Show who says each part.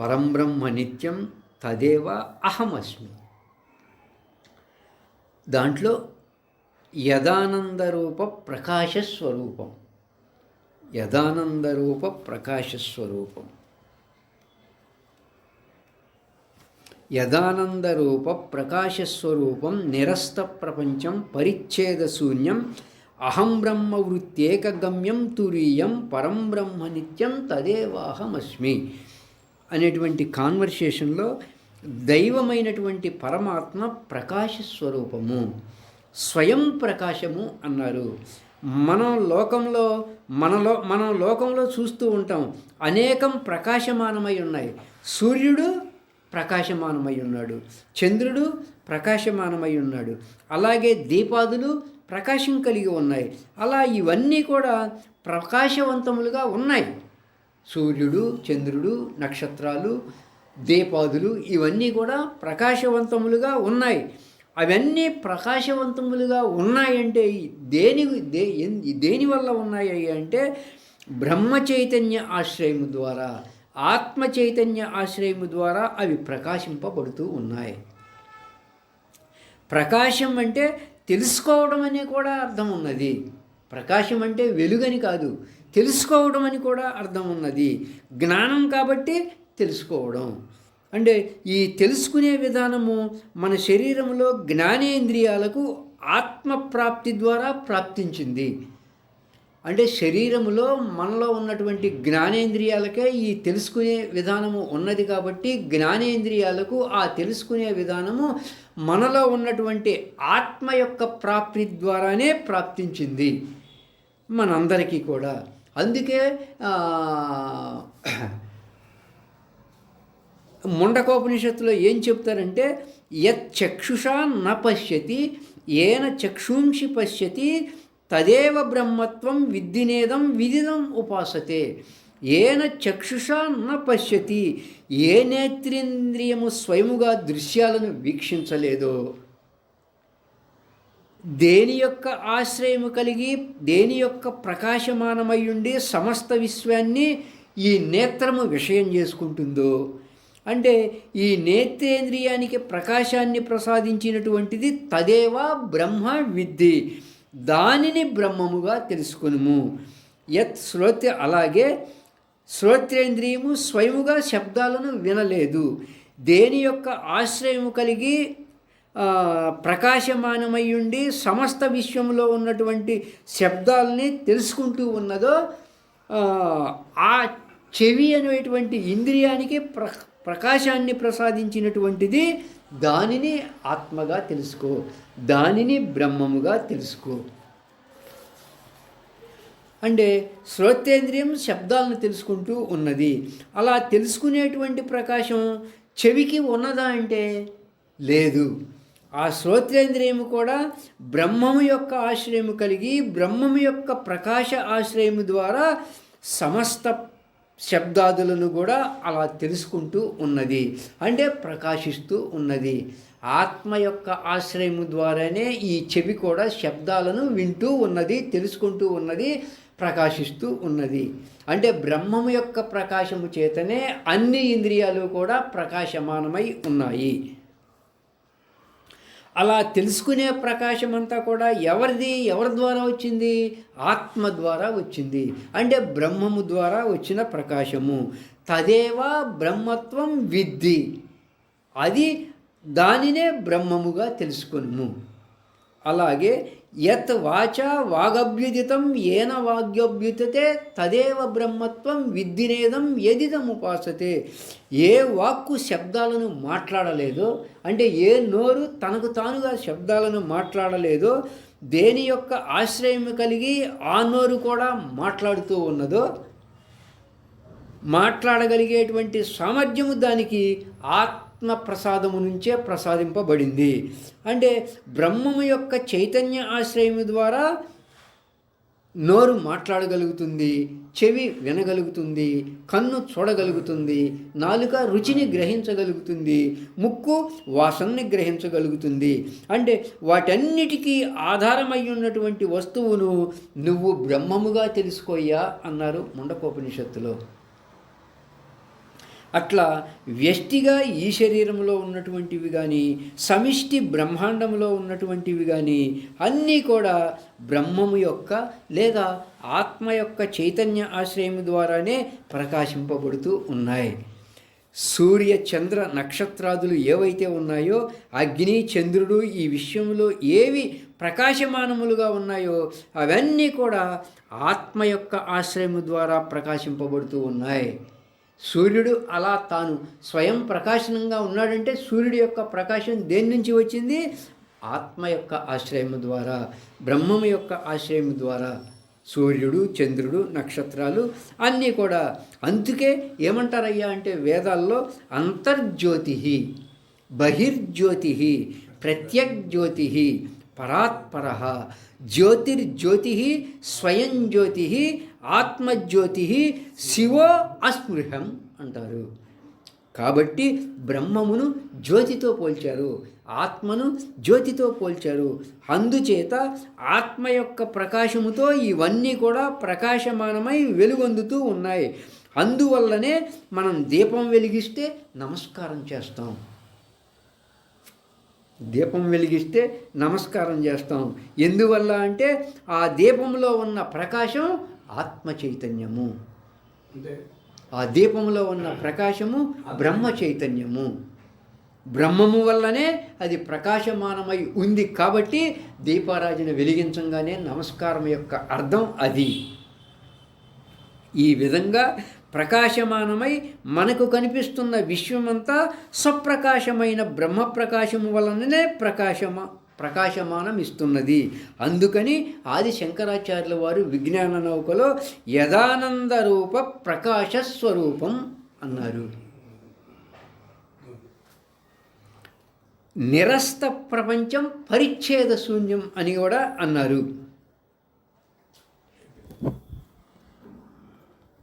Speaker 1: పరంబ్రహ్మ నిత్యం తదేవ అహమస్మి. దాంట్లో యదానందరూప ప్రకాశస్వరూపం యదానందరూప ప్రకాశస్వరూపం యదానందరూప ప్రకాశస్వరూపం నిరస్త ప్రపంచం పరిచ్ఛేదశూన్యం అహం బ్రహ్మ వృత్తేకగమ్యం తురీయం పరం బ్రహ్మ నిత్యం తదేవాహమస్మి. అనేటువంటి కాన్వర్సేషన్లో దైవమైనటువంటి పరమాత్మ ప్రకాశ స్వరూపము స్వయం ప్రకాశము అన్నారు. మనం లోకంలో మనలో మనం లోకంలో చూస్తూ ఉంటాం. అనేకం ప్రకాశమానమై ఉన్నాయి. సూర్యుడు ప్రకాశమానమై ఉన్నాడు. చంద్రుడు ప్రకాశమానమై ఉన్నాడు. అలాగే దీపాదులు ప్రకాశం కలిగి ఉన్నాయి. అలా ఇవన్నీ కూడా ప్రకాశవంతములుగా ఉన్నాయి. సూర్యుడు చంద్రుడు నక్షత్రాలు దీపాదులు ఇవన్నీ కూడా ప్రకాశవంతములుగా ఉన్నాయి. అవన్నీ ప్రకాశవంతములుగా ఉన్నాయంటే దేని దే ఎన్- దేని వల్ల ఉన్నాయి అంటే బ్రహ్మ చైతన్య ఆశ్రయము ద్వారా ఆత్మ చైతన్య ఆశ్రయము ద్వారా అవి ప్రకాశింపబడుతూ ఉన్నాయి. ప్రకాశం అంటే తెలుసుకోవడం అనే కూడా అర్థం ఉన్నది. ప్రకాశం అంటే వెలుగని కాదు. తెలుసుకోవడం అని కూడా అర్థం ఉన్నది. జ్ఞానం కాబట్టి తెలుసుకోవడం. అంటే ఈ తెలుసుకునే విధానము మన శరీరంలో జ్ఞానేంద్రియాలకు ఆత్మప్రాప్తి ద్వారా ప్రాప్తించింది. అంటే శరీరములో మనలో ఉన్నటువంటి జ్ఞానేంద్రియాలకే ఈ తెలుసుకునే విధానము ఉన్నది కాబట్టి జ్ఞానేంద్రియాలకు ఆ తెలుసుకునే విధానము మనలో ఉన్నటువంటి ఆత్మ యొక్క ప్రాప్తి ద్వారానే ప్రాప్తించింది. మనందరికీ కూడా. అందుకే ముండకోపనిషత్తులో ఏం చెప్తారంటే యత్ చక్షుషా న పశ్యతి ఏన చక్షుంషి పశ్యతి తదేవ బ్రహ్మత్వం విద్దినేదం విదిదం ఉపాసతే. ఏన చక్షుషా న పశ్యతి ఏ నేత్రేంద్రియము స్వయముగా దృశ్యాలను వీక్షించలేదో. దేని యొక్క ఆశ్రయము కలిగి దేని యొక్క ప్రకాశమానమై ఉండి సమస్త విశ్వాన్ని ఈ నేత్రము విషయం చేసుకుంటుందో అంటే ఈ నేత్రేంద్రియానికి ప్రకాశాన్ని ప్రసాదించినటువంటిది తదేవా బ్రహ్మ విద్ది దానిని బ్రహ్మముగా తెలుసుకునుము. యత్ శ్రోత్ర అలాగే శ్రోత్రేంద్రియము స్వయముగా శబ్దాలను వినలేదు. దేని యొక్క ఆశ్రయము కలిగి ప్రకాశమానమై ఉండి సమస్త విశ్వంలో ఉన్నటువంటి శబ్దాలని తెలుసుకుంటూ ఉన్నదో ఆ, చెవి అనేటువంటి ఇంద్రియానికి ప్ర ప్రకాశాన్ని ప్రసాదించినటువంటిది దానిని ఆత్మగా తెలుసుకో దానిని బ్రహ్మముగా తెలుసుకో. అంటే శ్రోతేంద్రియం శబ్దాలను తెలుసుకుంటూ ఉన్నది. అలా తెలుసుకునేటువంటి ప్రకాశం చెవికి ఉన్నదా అంటే లేదు. ఆ శ్రోత్రేంద్రియము కూడా బ్రహ్మము యొక్క ఆశ్రయము కలిగి బ్రహ్మము యొక్క ప్రకాశ ఆశ్రయము ద్వారా సమస్త శబ్దాదులను కూడా అలా తెలుసుకుంటూ ఉన్నది. అంటే ప్రకాశిస్తూ ఉన్నది. ఆత్మ యొక్క ఆశ్రయము ద్వారానే ఈ చెవి కూడా శబ్దాలను వింటూ ఉన్నది తెలుసుకుంటూ ఉన్నది ప్రకాశిస్తూ ఉన్నది. అంటే బ్రహ్మము యొక్క ప్రకాశము చేతనే అన్ని ఇంద్రియాలు కూడా ప్రకాశమానమై ఉన్నాయి. అలా తెలుసుకునే ప్రకాశం అంతా కూడా ఎవరిది ఎవరి ద్వారా వచ్చింది? ఆత్మ ద్వారా వచ్చింది. అంటే బ్రహ్మము ద్వారా వచ్చిన ప్రకాశము. తదేవా బ్రహ్మత్వం విద్ది అది దానినే బ్రహ్మముగా తెలుసుకొనుము. అలాగే యత్ వాచ వాగభ్యుదితం ఏన వాగ్యభ్యుతతే తదేవ బ్రహ్మత్వం విద్ధినేదం ఎదిదం ఉపాసతే ఏ వాక్కు శబ్దాలను మాట్లాడలేదో అంటే ఏ నోరు తనకు తానుగా శబ్దాలను మాట్లాడలేదో దేని యొక్క ఆశ్రయం కలిగి ఆ నోరు కూడా మాట్లాడుతూ ఉన్నదో మాట్లాడగలిగేటువంటి సామర్థ్యము దానికి ఆత్మ ప్రసాదము నుంచే ప్రసాదింపబడింది. అంటే బ్రహ్మము యొక్క చైతన్య ఆశ్రయము ద్వారా నోరు మాట్లాడగలుగుతుంది చెవి వినగలుగుతుంది కన్ను చూడగలుగుతుంది నాలుక రుచిని గ్రహించగలుగుతుంది ముక్కు వాసనని గ్రహించగలుగుతుంది. అంటే వాటన్నిటికీ ఆధారమై ఉన్నటువంటి వస్తువును నువ్వు బ్రహ్మముగా తెలుసుకోయ్యా అన్నారు ముండకోపనిషత్తులో. అట్లా వ్యష్టిగా ఈ శరీరంలో ఉన్నటువంటివి కానీ సమిష్టి బ్రహ్మాండంలో ఉన్నటువంటివి కానీ అన్నీ కూడా బ్రహ్మము యొక్క లేదా ఆత్మ యొక్క చైతన్య ఆశ్రయం ద్వారానే ప్రకాశింపబడుతూ ఉన్నాయి. సూర్య చంద్ర నక్షత్రాదులు ఏవైతే ఉన్నాయో అగ్ని చంద్రుడు ఈ విషయంలో ఏవి ప్రకాశమానములుగా ఉన్నాయో అవన్నీ కూడా ఆత్మ యొక్క ఆశ్రయము ద్వారా ప్రకాశింపబడుతూ ఉన్నాయి. సూర్యుడు అలా తాను స్వయం ప్రకాశనంగా ఉన్నాడంటే సూర్యుడి యొక్క ప్రకాశం దేని నుంచి వచ్చింది? ఆత్మ యొక్క ఆశ్రయము ద్వారా బ్రహ్మము యొక్క ఆశ్రయము ద్వారా. సూర్యుడు చంద్రుడు నక్షత్రాలు అన్నీ కూడా. అందుకే ఏమంటారయ్యా అంటే వేదాల్లో అంతర్జ్యోతి బహిర్జ్యోతి ప్రత్యగ్జ్యోతి పరాత్పర. జ్యోతిర్జ్యోతి స్వయం జ్యోతి ఆత్మజ్యోతి శివో అస్పృహం అంటారు. కాబట్టి బ్రహ్మమును జ్యోతితో పోల్చారు ఆత్మను జ్యోతితో పోల్చారు. అందుచేత ఆత్మ యొక్క ప్రకాశముతో ఇవన్నీ కూడా ప్రకాశమానమై వెలుగొందుతూ ఉన్నాయి. అందువల్లనే మనం దీపం వెలిగిస్తే నమస్కారం చేస్తాం. దీపం వెలిగిస్తే నమస్కారం చేస్తాం. ఎందువల్ల అంటే ఆ దీపంలో ఉన్న ప్రకాశం ఆత్మ చైతన్యము ఆ దీపంలో ఉన్న ప్రకాశము బ్రహ్మ చైతన్యము బ్రహ్మము వల్లనే అది ప్రకాశమానమై ఉంది కాబట్టి దీపారాజన వెలిగించంగానే నమస్కారం యొక్క అర్థం అది. ఈ విధంగా ప్రకాశమానమై మనకు కనిపిస్తున్న విశ్వమంతా సప్రకాశమైన బ్రహ్మ ప్రకాశము వలననే ప్రకాశమా ప్రకాశమానం ఇస్తున్నది. అందుకని ఆది శంకరాచార్యుల వారు విజ్ఞాన నౌకలో యదానంద రూప ప్రకాశ స్వరూపం అన్నారు. నిరస్త ప్రపంచం పరిచ్ఛేద శూన్యం అని కూడా అన్నారు.